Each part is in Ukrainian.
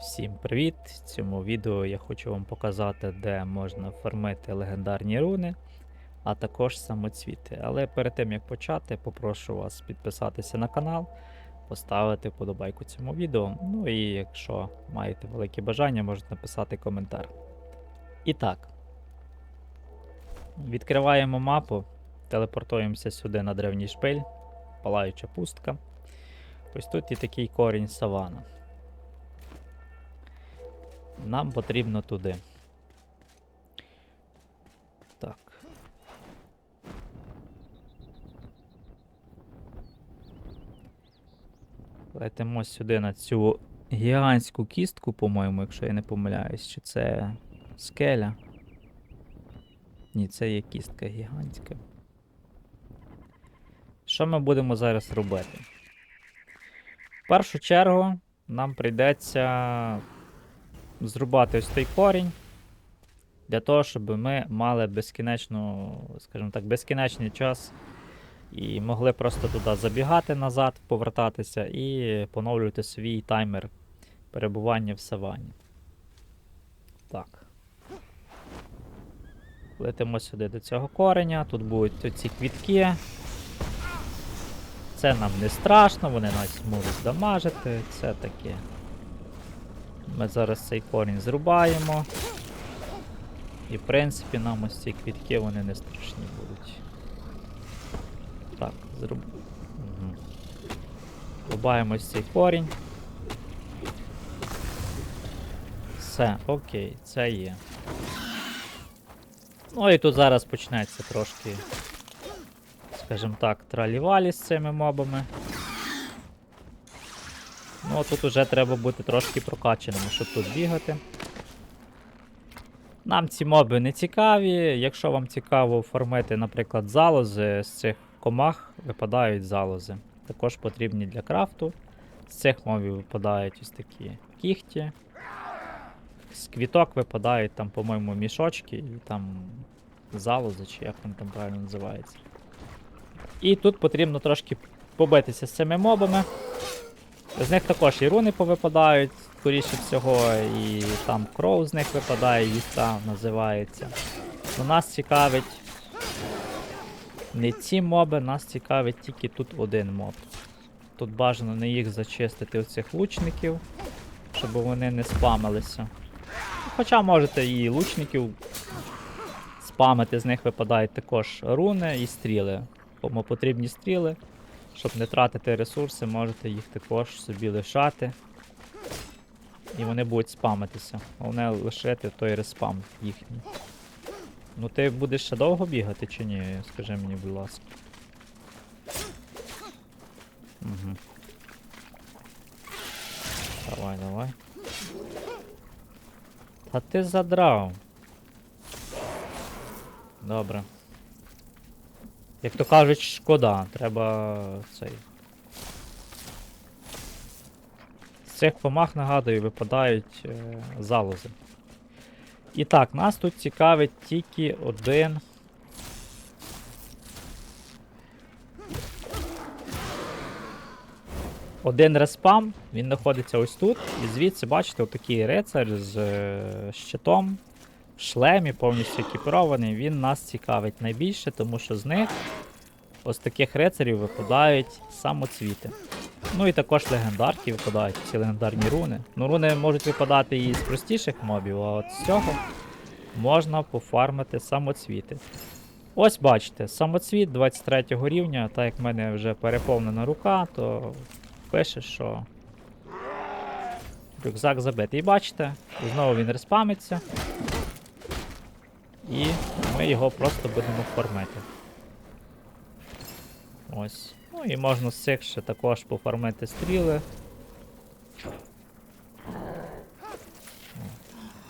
Всім привіт! В цьому відео я хочу вам показати, де можна фармити легендарні руни, а також самоцвіти. Але перед тим як почати, попрошу вас підписатися на канал, поставити вподобайку цьому відео. Ну і якщо маєте велике бажання, можете написати коментар. І так, відкриваємо мапу, телепортуємося сюди на древній шпиль, палаюча пустка. Ось тут і такий корінь савана. Нам потрібно туди. Так. Летимо сюди на цю гігантську кістку, по-моєму, якщо я не помиляюсь, чи це скеля. Ні, це є кістка гігантська. Що ми будемо зараз робити? В першу чергу нам прийдеться зрубати ось той корінь. Для того, щоб ми мали безкінечну, скажімо так, безкінечний час і могли просто туди забігати назад, повертатися і поновлювати свій таймер перебування в савані. Так. Летимо сюди до цього кореня. Тут будуть оці квітки. Це нам не страшно, вони нас можуть дамажити. Це таке. Ми зараз цей корінь зрубаємо. І в принципі нам ось ці квітки вони не страшні будуть. Так, зруб... Угу. Рубаємо ось цей корінь. Все, окей, це є. Ну і тут зараз почнеться трошки, скажімо так, тралівалі з цими мобами. Ну, тут вже треба бути трошки прокачаними, щоб тут бігати. Нам ці моби не цікаві. Якщо вам цікаво формити, наприклад, залози, з цих комах випадають залози. Також потрібні для крафту. З цих мобів випадають ось такі кіхті. З квіток випадають там, по-моєму, мішочки і там залози, чи як вони там правильно називаються. І тут потрібно трошки побитися з цими мобами. З них також і руни повипадають, скоріше всього, і там кров з них випадає, віста називається. Но нас цікавить не ці моби, нас цікавить тільки тут один моб. Тут бажано не їх зачистити оцих лучників, щоб вони не спамилися. Хоча можете і лучників спамити, з них випадають також руни і стріли. Кому потрібні стріли. Щоб не тратити ресурси, можете їх також собі лишати. І вони будуть спамитися. Головне лишити той респам їхній. Ну ти будеш ще довго бігати чи ні? Скажи мені, будь ласка. Угу. Давай, давай. Та ти задрав. Добре. Як то кажуть, шкода, треба цей. З цих помах, нагадую, випадають е, залози. І так, нас тут цікавить тільки один. Один респам, він знаходиться ось тут. І звідси, бачите, отакий рицар з е, щитом шлемі, повністю екіпірований, він нас цікавить найбільше, тому що з них ось таких рицарів випадають самоцвіти. Ну і також легендарки випадають, ці легендарні руни. Ну, руни можуть випадати і з простіших мобів, а от з цього можна пофармити самоцвіти. Ось бачите, самоцвіт 23 рівня, так як в мене вже переповнена рука, то пише, що рюкзак забитий. І бачите, знову він респамиться. І ми його просто будемо формити. Ось. Ну і можна з цих ще також пофармити стріли.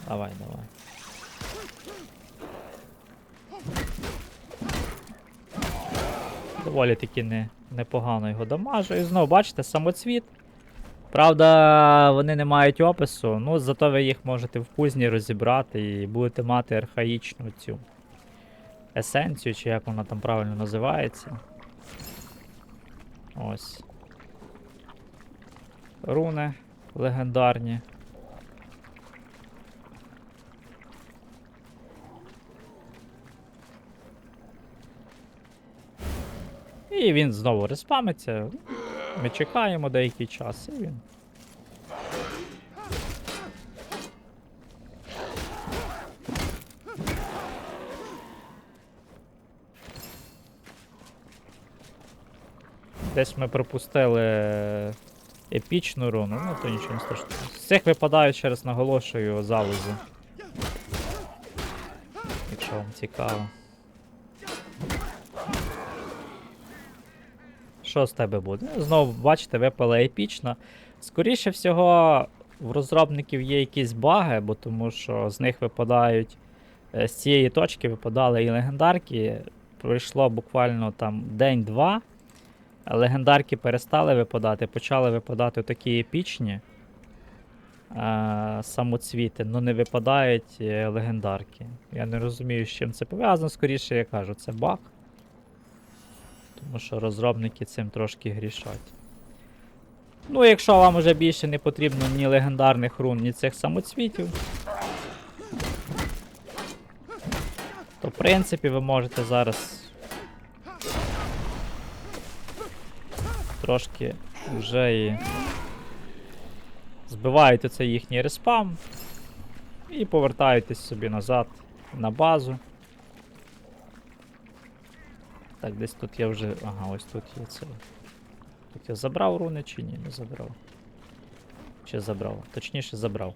Давай, давай. Доволі таки не, непогано його дамажу. І знову бачите, самоцвіт. Правда, вони не мають опису, ну зато ви їх можете в пузні розібрати і будете мати архаїчну цю есенцію, чи як вона там правильно називається. Ось. Руни легендарні. І він знову респамиться. Ми чекаємо деякий час, і він. Десь ми пропустили епічну руну, ну то нічого не страшного. З цих випадають, ще раз наголошую, залози. Якщо вам цікаво. Що з тебе буде? Ну, Знову, бачите, випала епічна. Скоріше всього, в розробників є якісь баги, бо тому що з них випадають. е, З цієї точки випадали і легендарки. Пройшло буквально там день-два. Легендарки перестали випадати, почали випадати такі епічні е, самоцвіти, але не випадають е, легендарки. Я не розумію, з чим це пов'язано. Скоріше я кажу, це баг. Тому що розробники цим трошки грішать. Ну, якщо вам вже більше не потрібно ні легендарних рун, ні цих самоцвітів, то в принципі ви можете зараз трошки вже і збиваєте цей їхній респам і повертаєтесь собі назад на базу. Так, десь тут я вже. Ага, ось тут є це. Тут я забрав руни чи ні, не забрав. Чи забрав? Точніше забрав.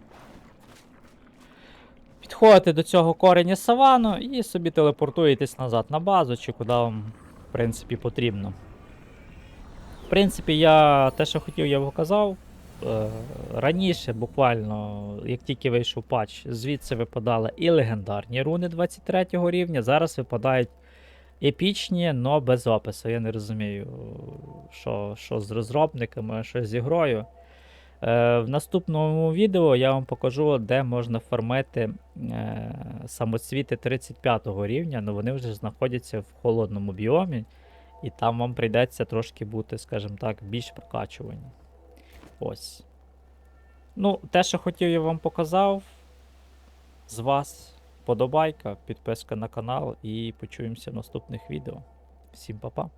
Підходите до цього кореня савану і собі телепортуєтесь назад на базу, чи куди вам, в принципі, потрібно. В принципі, я те, що хотів, я показав. Е, раніше, буквально, як тільки вийшов патч, звідси випадали і легендарні руни 23 рівня. Зараз випадають епічні, но без опису. Я не розумію, що, що з розробниками, що з ігрою. Е, в наступному відео я вам покажу, де можна фармити е, самоцвіти 35 рівня, але вони вже знаходяться в холодному біомі, і там вам прийдеться трошки бути, скажімо так, більш прокачувані. Ось. Ну, те, що хотів, я вам показав. З вас подобайка, підписка на канал і почуємося в наступних відео. Всім па-па.